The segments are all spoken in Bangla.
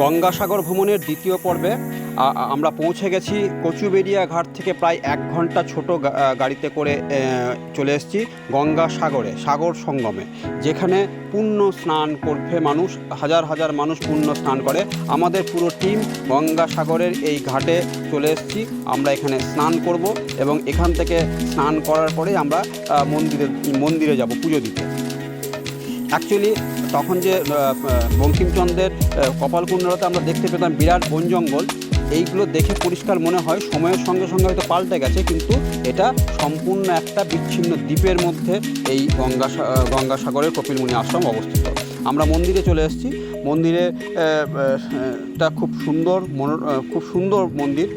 গঙ্গাসাগর ভ্রমণের দ্বিতীয় পর্বে আমরা পৌঁছে গেছি কচুবেড়িয়া ঘাট থেকে প্রায় এক ঘণ্টা ছোট গাড়িতে করে চলে এসেছি গঙ্গাসাগরে, সাগর সঙ্গমে, যেখানে পুণ্য স্নান করবে মানুষ, হাজার হাজার মানুষ পুণ্য স্নান করে। আমাদের পুরো টিম গঙ্গাসাগরের এই ঘাটে চলে এসেছি। আমরা এখানে স্নান করব এবং এখান থেকে স্নান করার পরে আমরা মন্দিরে মন্দিরে যাব পুজো দিতে। অ্যাকচুয়ালি তখন যে বঙ্কিমচন্দ্রের কপালকুণ্ডলাতে আমরা দেখতে পেতাম বিরাট বন জঙ্গল, এইগুলো দেখে পরিষ্কার মনে হয়, সময়ের সঙ্গে সঙ্গে হয়তো পাল্টে গেছে, কিন্তু এটা সম্পূর্ণ একটা বিচ্ছিন্ন দ্বীপের মধ্যে এই গঙ্গা গঙ্গাসাগরের কপিলমুনি আশ্রম অবস্থিত। আমরা মন্দিরে চলে এসেছি। মন্দিরে খুব সুন্দর, মনো খুব সুন্দর মন্দির।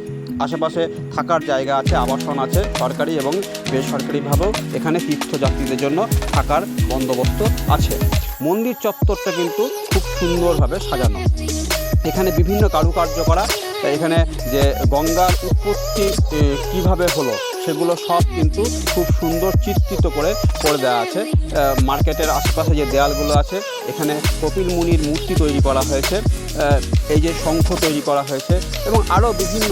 আশেপাশে থাকার জায়গা আছে, আবাসন আছে, সরকারি এবং বেসরকারিভাবেও এখানে তীর্থযাত্রীদের জন্য থাকার বন্দোবস্ত আছে। মন্দির চত্বরটা কিন্তু খুব সুন্দরভাবে সাজানো। এখানে বিভিন্ন কারুকার্য করা এখানে যে গঙ্গার উৎপত্তি কীভাবে হলো সেগুলো সব কিন্তু খুব সুন্দর চিত্রিত করে করে দেওয়া আছে। মার্কেটের আশেপাশে যে দেয়ালগুলো আছে, এখানে কপিল মুনির মূর্তি তৈরি করা হয়েছে এই যে শঙ্খ তৈরি করা হয়েছে এবং আরও বিভিন্ন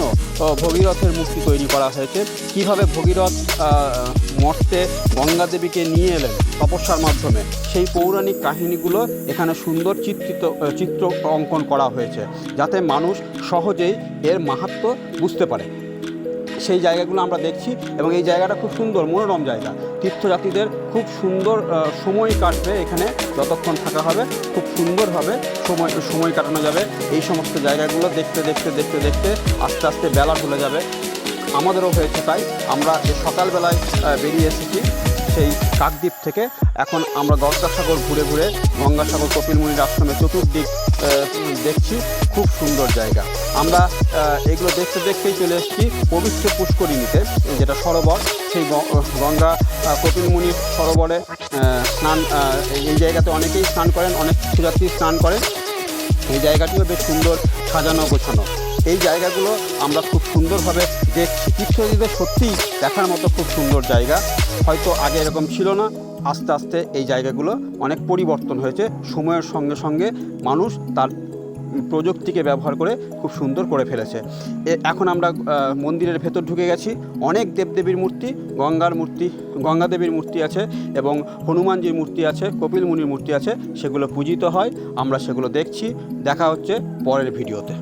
ভগীরথের মূর্তি তৈরি করা হয়েছে। কীভাবে ভগীরথ মর্তে গঙ্গা দেবীকে নিয়ে এলেন তপস্যার মাধ্যমে, সেই পৌরাণিক কাহিনীগুলো এখানে সুন্দর চিত্রিত চিত্র অঙ্কন করা হয়েছে, যাতে মানুষ সহজেই এর মাহাত্ম্য বুঝতে পারে। সেই জায়গাগুলো আমরা দেখছি এবং এই জায়গাটা খুব সুন্দর, মনোরম জায়গা। তীর্থযাত্রীদের খুব সুন্দর সময় কাটবে এখানে, যতক্ষণ থাকা হবে, খুব সুন্দরভাবে সময় সময় কাটানো যাবে। এই সমস্ত জায়গাগুলো দেখতে দেখতে দেখতে দেখতে আস্তে আস্তে বেলা চলে যাবে। আমাদেরও হয়েছে তাই, আমরা সকালবেলায় বেরিয়ে এসেছি সেই কাকদ্বীপ থেকে। এখন আমরা গঙ্গাসাগর ঘুরে ঘুরে গঙ্গাসাগর কপিলমুনির আশ্রমে চতুর্দিক দেখছি খুব সুন্দর জায়গা। আমরা এগুলো দেখতে দেখতেই চলে এসেছি পবিত্র পুষ্করিণীতে, যেটা সরোবর। সেই গঙ্গা কপিলমুনির সরোবরে স্নান এই জায়গাতে অনেকেই স্নান করেন, অনেক তীর্থযাত্রী স্নান করেন এই জায়গাটিও বেশ সুন্দর সাজানো গোছানো। এই জায়গাগুলো আমরা খুব সুন্দরভাবে দেখছি। তীর্থযাত্রীদের সত্যিই দেখার মতো খুব সুন্দর জায়গা। হয়তো আগে এরকম ছিল না। আস্তে আস্তে এই জায়গাগুলো অনেক পরিবর্তন হয়েছে। সময়ের সঙ্গে সঙ্গে মানুষ তার প্রযুক্তিকে ব্যবহার করে খুব সুন্দর করে ফেলেছে। এখন আমরা মন্দিরের ভেতর ঢুকে গেছি। অনেক দেবদেবীর মূর্তি, গঙ্গার মূর্তি গঙ্গা দেবীর মূর্তি আছে এবং হনুমানজির মূর্তি আছে, কপিল মুনির মূর্তি আছে। সেগুলো পূজিত হয়। আমরা সেগুলো দেখছি। দেখা হচ্ছে পরের ভিডিওতে।